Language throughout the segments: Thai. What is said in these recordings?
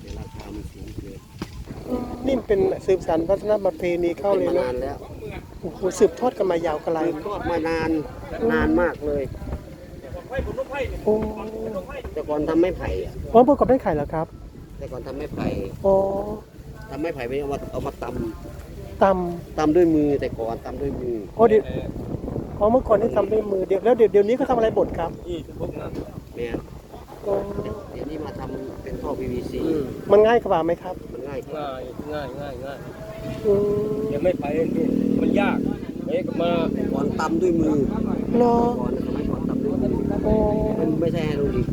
แต่ราคามันสูงเกินนี่เป็นสืบสานวัฒนประเพณีเข้าเลยมาเนาะนานแล้วโอ้โหสืบทอดกันมายาวไกลสืบทอดมานานนานมากเลยโอ้แต่ก่อนทำไม้ไผ่อะอ๋อพวกกับได้ไข่แล้วครับ แต่ก่อนทำไม้ไผ่อ๋อทำไม้ไผ่ไปเอามาเอามาตตำตำด้วยมือแต่ก่อนตำด้วยมือำอ๋อเดี๋ยวอ๋อเมื่อก่อนนี่ทำด้วยมือเดี๋ยวแล้วเดี๋ยวเดี๋ยวนี้ก็ทำอะไรบดครับเนี่ยอ๋อเดี๋ยวนี้ มาทำเป็นท่อ PVC มันง่ายกว่าไหมครับมันง่ายกว่าง่ายง่ายง่ายง่ายอืมยังไม่ไปนี่มันยากเอ๊ะก็มาแต่ก่อนตำด้วยมือเหรอก่อนสมัยก่อนตำด้วยมืออ๋อมันไม่ใช่ไฮโดรลิก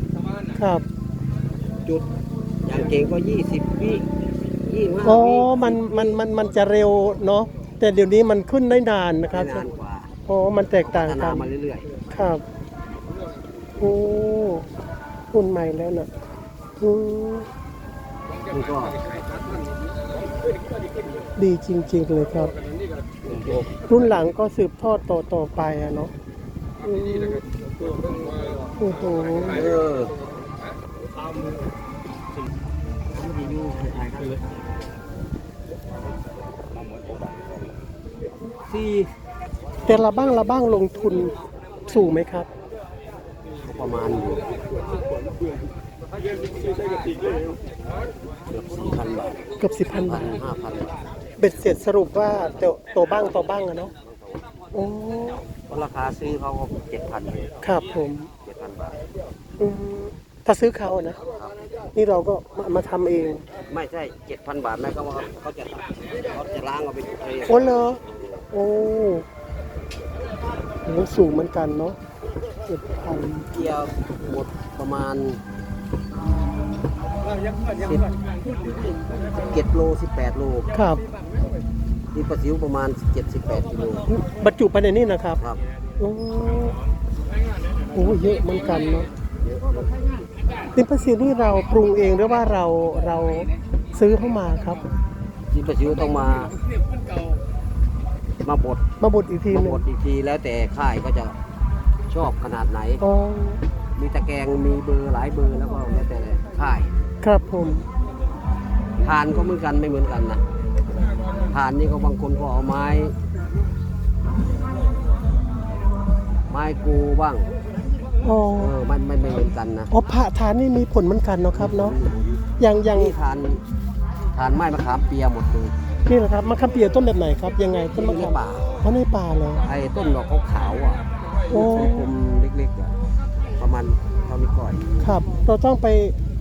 ครับ จุด อย่างเก่งก็ 20วิ25อ๋อ วิมัน มัน มัน มันจะเร็วเนาะ แต่เดี๋ยวนี้มันขึ้นได้นานนะครับ นานกว่าอ๋อ มันแตกต่างพัฒกันา น มาเรื่อยครับ โอ้รุ่นใหม่แล้วน่ะอืมๆมั นก็ดีจริง ๆ เลยครับ รุ่นหลังก็สืบทอดต่อต่อไปอะเนาะอืมโอ้โหเออรีวิวถ่ายๆครับสี่แต่ละบ้างละบ้างลงทุนสูงไหมครับก็ ประมาณอยู่เกือบสี่พันบาทเกือบสิบพันพับานทห้าพันเบ็ดเสร็จสรุปว่าแต่ตัวบ้างต่อบ้างอะเนาะโอ้เพราะราคาซื้อเขาก็เจ็ดพันครับผมเจ็ดพันบาทอืมถ้าซื้อเขาอะนะนี่เราก็มามาทำเองไม่ใช่เจ็ดพันบาทนะเขาว่าเขาจะเขาจะล้างเอาไปเทโอ้เหรอโอ้โหสูงเหมือนกันเนาะเจ็ดพันเกียร์หมดประมาณสิบเจ็ดโลสิบแปดโลครับนี่ปลาซิวประมาณเจ็ดสิบแปดกิโลบรรจุไปในนี่นะครับ ครับ โอ้โหเยอะเหมือนกันเนาะเยอะติมปลาซิวนี่เราปรุงเองหรือว่าเราเราซื้อเข้ามาครับนี่ปลาซิวต้องมา มาบดมาบดอีกทีมาหนึงบดอีกทีแล้วแต่ค่ายก็จะ ชอบขนาดไหน อ๋อมีตะแกรงมีเบอร์หลายเบอร์แล้วก็แล้วแต่ค่าย ครับผม ทานก็เหมือนกันไม่เหมือนกันนะทานนี่ก็บางคนก็เอาไม้ ไม้กูบ้าง อ๋อ เออมันมันไม่เหมือนกันนะอ๋อผ่าทานนี่มีผลเหมือนกันเนาะครับเนาะ อย่างอย่างนี่ทานทานไม้มะขามเปียหมดเลยนี่แหละครับมะขามเปียต้นแบบไหนครับ ยังไงต้นมะในขามป่า เพราะในป่าเลยไอ้ต้นดอกขาวๆอะ โอ้กลมๆเล็กๆอะประมาณเท่านี้ก่อนครับ เราต้องไป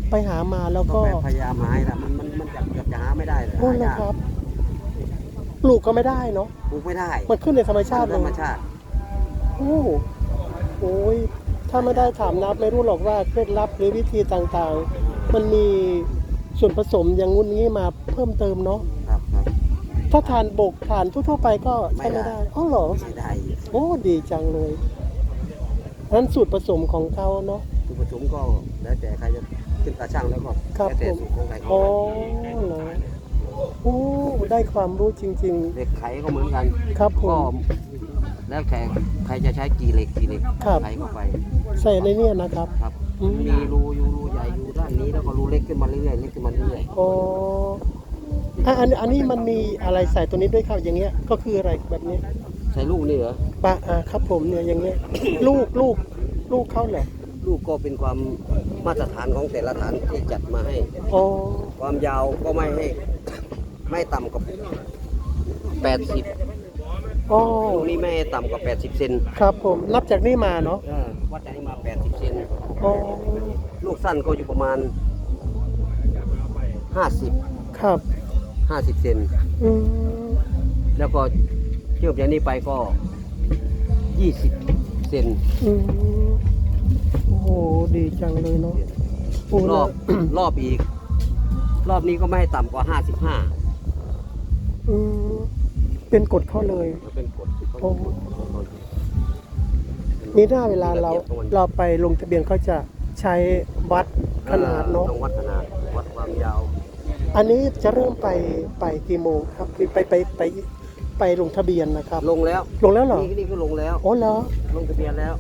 ไปหามาแล้วก็ก็แบบพยายามหาให้ละมันมันมันจะเกือบจะหาไม่ได้เลยโอ้หานะยากครับปลูกก็ไม่ได้เนาะปลูกไม่ได้มันขึ้นในธรรมชาติธเลรยรมชาติโอ้โอ้ยถ้าไม่ได้ถามนับไม่รู้หรอกว่าเคล็ดลับหรือวิธีต่างๆ มันมีส่วนผสมอย่างงุ่นงี้มาเพิ่มเติมเนาะครับครับ ถ้าทานบกทานทั่วๆไปก็ใช้ไม่ไม่ได้ ได้อ๋อเหรอ ไม่ได้โอ้ดีจังเลย นั้นสูตรผสมของเขาเนาะคือผสมก็แล้วแต่ใครจะขึ้นตาช่างแล้วก็ครับ แล้วแต่ผมสูตรของใครของอ๋อมันเหรอโอ้ได้ความรู้จริง เหล็กไขก็เหมือนกันๆ ครับผก็ม แล้วแต่ใครจะใช้กี่เหล็กกี่เหล็กครับ ไขเข้าไปใส่ในเนี่ยนะครับครับ อืมมีรูอยู่รูใหญ่อยู่ด้านนี้แล้วก็รูเล็กขึ้นมาเรื่อยๆเล็กขึ้นมาเรื่อยอ๋ออะอันอันนี้มันมีอะไรใส่ตัวนี้ด้วยครับอย่างเงี้ย ก็คืออะไรแบบนี้ ๆ ใช้ลูกนี่เหรอ ปะอ่าครับผมเนี่ยอย่างเงี้ย ลูกลูกลูกเขาเหรอลูกก็เป็นความมาตรฐานของแต่ละฐานที่จัดมาให้อ๋อความยาวก็ไม่ให้ ไม่ต่ำกว่า80อ๋อลูกนี้ไม่ให้ต่ำกว่า 80เซนครับผมนับจากนี่มาเนาะเออวัดจากนี้มา 80เซนอ๋อลูกสั้นก็อยู่ประมาณ 50 ครับ 50เซนอืมแล้วก็ เทียบจากนี้ไปก็20เซนอืมโอ้โหดีจังเลยเนาะโอ้รแล้อวบรอบอีก รอบนี้ก็ไม่ให้ต่ำกว่าอืมเป็นกฎเขาเลย55มันเป็นกฎที่เขาโอ้ นี่ถ้าเวลาเราเราไปลงทะเบียนเขาจะใช้วัดขนาดเนาะ ต้องวัดขนาดวัดความยาวอันนี้จะเริ่มไปไปกี่โมงครับไปไปไปไป ไปลงทะเบียนนะครับ ลงแล้วลงแล้วเหรอ นี่นี่ก็ลงแล้วโอ้เหรอลงทะเบียนแล้ว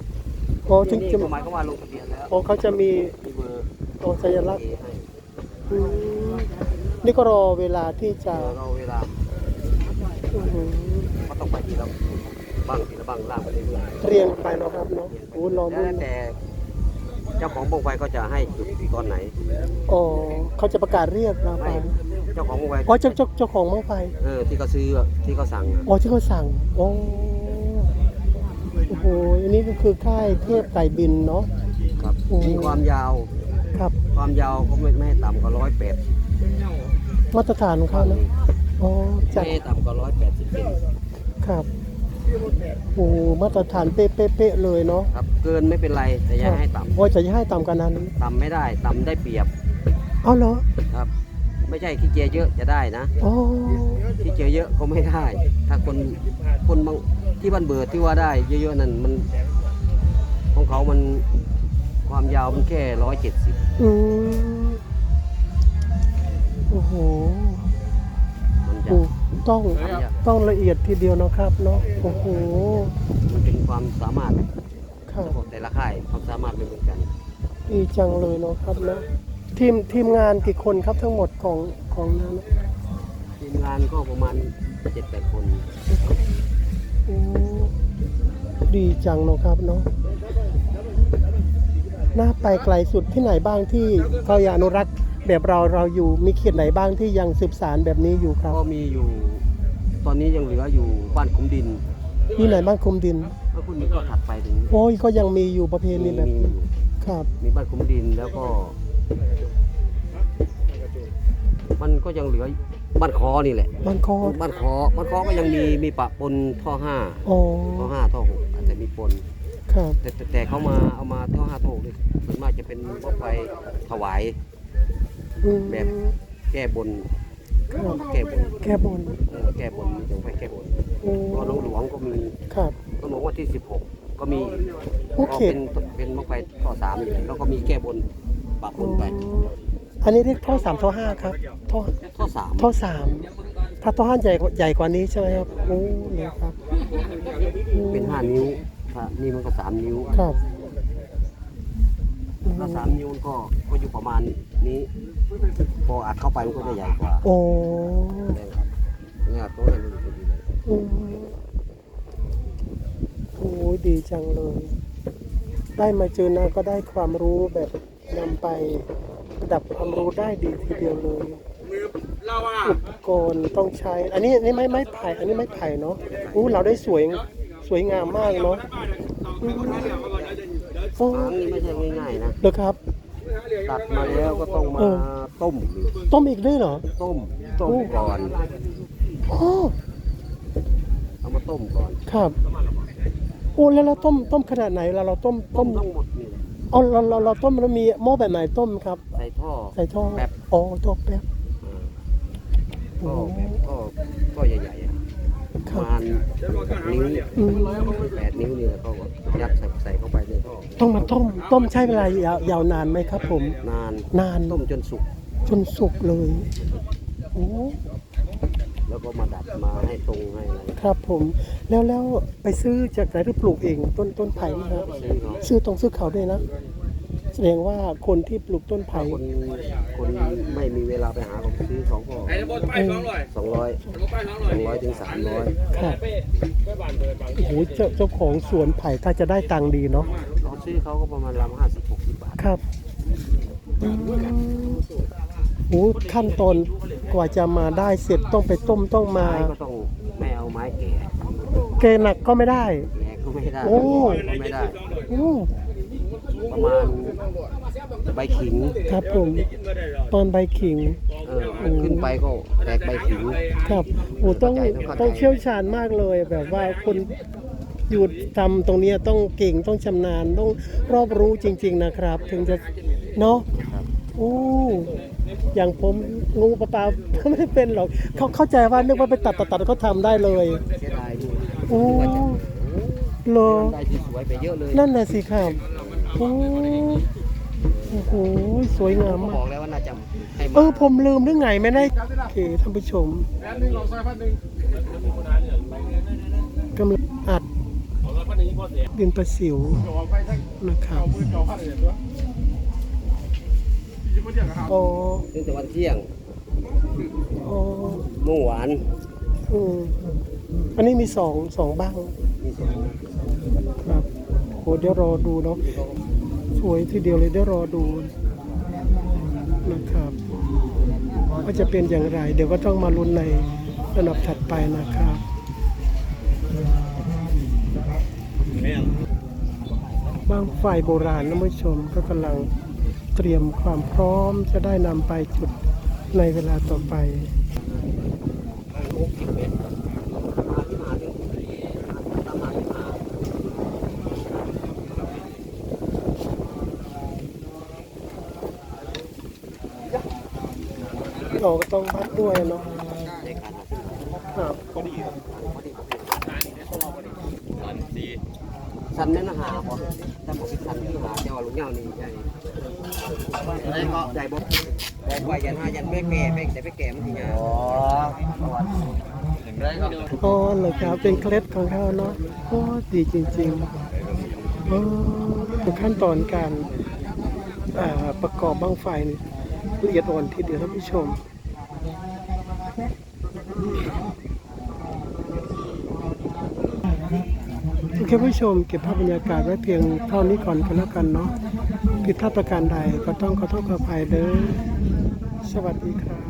โอ้ถึงนี่จะก็หมายความว่าลงทะเบียนแล้วโอ้เขาจะมีมีเบอร์โอ้สัญลักษณ์ให้อืมนี่ก็รอเวลาที่จะเดี๋ยวเราเวลาอื้อหือก็ต้องไปทีละบ้างทีละบ้างล่างไปเรื่อยเรียงไปเนาะครับเนาะโอ้รอๆรุ่แล้วนแต่เจ้าของบงไฟก็จะให้จุดตอนไหน อ๋อเขาจะประกาศเรียกเราไปไม่ เจ้าของบงไฟอ๋อเจ้าเจ้าเจ้าของมังไฟเออที่เขาซื้ออะที่เขาสั่งอะอ๋อที่เขาสั่งโอ้โอ้โหอันนี้ก็คือค่ายเทพไก่บินเนาะครับโอ้มีความยาวครับความยาวก็ไม่ไม่ให้ต่ำกว่าร้อยแปดมาตรฐานของเขานะอ๋อจัดไม่ให้ต่ำกว่าร้อยแปดสิบเซนครับโอ้มาตรฐานเป๊ะๆๆเลยเนาะครับเกินไม่เป็นไรแต่อย่าให้ต่ำโอ้ยจะให้ต่ำกันนั้นต่ำไม่ได้ต่ำได้เปรียบเอาเหรอครับ ไม่ใช่ขี้เกียจเยอะจะได้นะอ๋อขี้เกียจเยอะก็ไม่ได้ ถ้าคนคนบางที่บ้านเบิดที่ว่าได้ เยอะๆนั่นมัน ของเขามันความยาวมันแค่ร้อยเจ็ดสิบอืมโอ้โหมันจะ โอ้ต้องทำยากต้องละเอียดทีเดียวเนาะครับเนาะโอ้โหมันเป็นความสามารถครับของแต่ละค่ายความสามารถไม่เหมือนกัน ดีจังเลยเนาะครับเนาะ ทีมทีมงานกี่คนครับทั้งหมดของของนั้นทีมงานก็ประมาณเจ็ดแปดคนโอ้ดีจังเนาะครับเนาะน่าไปไกลสุดที่ไหนบ้างที่เขาอยากอนุรักษ์แบบเราเราอยู่มีเขตไหนบ้างที่ยังสืบสารแบบนี้อยู่ครับ ก็มีอยู่ ตอนนี้ยังเหลืออยู่บ้านขุมดินมีไหนบ้างคุมดินแล้วคุณนี้ก็ถัดไปถึงโอ้ยก็ยังมีอยู่ประเพณีแบบมีนี้อยู่ครับ มีบ้านขุมดินแล้วก็ มันก็ยังเหลือบ้านคอนี่แหละบางคอบ้านคอบ้านคอก็ยังมีมีปะปนท่อห้าอ๋อท่อห้าท่อหกอาจจะมีปนครับแต่แต่แต่เขามาเอามาท่อห้าท่อหกนี่ส่วนมากจะเป็นพวกไฟถวาย อืมแบบ แก้บน ครับแก้บนแก้บนเออแก้บนยังไฟแก้บนโอ้ก็หลวงหลวงก็มีครับหลวงหลวงวันที่16ก็มีโอก็เคเป็นเป็นมะไฟท่อสามอยู่แล้วก็มีแก้บน ปะปนไปอันนี้เรียกท่อสามท่อห้าครับท่อท่อสามท่อสามถ้าท่อห้าใหญ่ใหญ่กว่านี้ใช่ไหมครับโอ้เนี่ยครับเป็นห้านิ้วถ้านี่มันก็สามนิ้วครับถ้าสามนิ้วก็ก็อยู่ประมาณนี้พออัดเข้าไปมันก็จะใหญ่กว่า โอ้เนี่ยตัวนั้นมันจะดีเลยโอ้ดีจังเลย ได้มาเจอนะก็ได้ความรู้แบบ ไปประดับความรู้ได้ดีทีเดียวเลยอุปกรณ์ต้องใช้ อันนี้อันนี้ไม่ไม้ไผ่อันนี้ไม้ไผ่เนาะอู้เราได้สวยสวยงามมากเนาะอืมโอ้ฟางนี่ไม่ใช่ง่ายๆนะเด้อครับตัดมาแล้วก็ต้องมาเออต้มต้มอีกด้วยเหรอต้มต้มก่อนอ๋อเอามาต้มก่อนครับโอ้แล้วเราต้มต้มขนาดไหนเราเราต้มต้ต้มมทั้งหมดนี่ แหละเอาเราเราเราต้มแล้วมีหม้อแบบไหนต้มครับ ใส่ท่อ ใส่ท่อแป๊บ อ๋อท่อแป๊บก็แบบก็ก็ใหญ่ๆอะปครัระบมาณนิ้วอืมแปดนิ้วเนี่ยเขาก็ยัดใส่ใส่เข้าไปในท่อต้องมาต้มต้มใช้เวลายาวยาวนานไหมครับ ผม นานนานต้มจนสุกจนสุกเลยโอ้ แล้วก็มาดัดมาให้ตรงให้อะไรครับผมแล้วแล้วไปซื้อจากไหนหรือปลูกเองต้นต้นไผ่นะครับซื้อเขาซื้อตรงซื้อเขาด้วยนะ แสดงว่าคนที่ปลูกต้นไผ่คนคนไม่มีเวลาไปหาของซื้อเขาก็ไอ้ระบบไปสองร้อยสองร้อยระบบไปสองร้สอยองร้อยถึงสามร้อยครับไปไปบ้านเดินบ้านโอ้โหเจ้าเจ้าของสวนไผ่ถ้าจะได้ตังค์ดีเนาะเราซื้อเขาก็ประมาณลำห้าสิบหกสิบบาทครับอืมโอ้ขั้นตอน กว่าจะมาได้เสร็จต้องไปต้มต้องมา ไม้ก็ต้องไม่เอาไม้แก่เกหนักก็ไม่ได้ แก่ก็ไม่ได้โอ้ ก็ไม่ได้ โอ้ประมาณใบขิงครับผมตอนใบขิง เออขึ้นไปก็แตกใบขิง ครับโอ้ต้องเข้าใจต้องเชี่ยวชาญมากเลยแบบว่าคนอยู่ทำตรงเนี้ยต้องเก่งต้องชำนาญต้องรอบรู้จริง ๆนะครับ ถึงจะเนาะครับโอ้ อย่างผมงูปลาปลาไม่เป็นหรอกเขาเข้าใจว่านึกว่าไปตัดตัดตัดก็ทำได้เลยเสียดายด้วยโอ้ว่าจะเหรอได้ที่สวยไปเยอะเลยนั่นน่ะสิครับโอ้โอ้โหสวยงามก็มาบอกกแล้วว่าน่าจะให้เอมาอผมลืมหรือไงไม่ได้โอเคท่านผู้ชมกำลังอัดดินประสิวนะครับ โอ้ตั้งแต่วันเที่ยงโอ้ม่วงหวาน อืมอันนี้มีสองสองบ้างมีสองครับโหเดี๋ยวรอดูเนาะสวยทีเดียวเลยเดี๋ยวรอดูนะครับว่าจะเป็นอย่างไร เดี๋ยวก็ต้องมาลุ้นในระดับถัดไปนะครับ บางไฟโบราณนะผู้ชมก็กำลังเตรียมความพร้อมจะได้นำไปจุดในเวลาต่อไปเราก็ต้องวัดด้วยเนาะครับ สันแม่นหาบ่ถ้าบอกสันที่หาเจ้าลูกเงานี่ใหญ่ใหญ่ก็ใหญ่บ่บอกว่ายันหายันแม่แก่แม่แต่แม่แก่มันสิใหญ่อ๋ออย่างไรก็อ๋อเหรอครับเป็นเคล็ดของเขาเนาะโอ้ดีจริงๆโอ้เป็นขั้นตอนการประกอบบ้างไฟนี่ละเอียดอ่อนทีเดียวท่านผู้ชม โอเคผู้ชมเก็บภาพบรรยากาศไว้เพียงเท่านี้ก่อนกันแล้วกันเนาะผิดพลาดประการใดก็ต้องขอโทษขออภัยเด้อสวัสดีครับ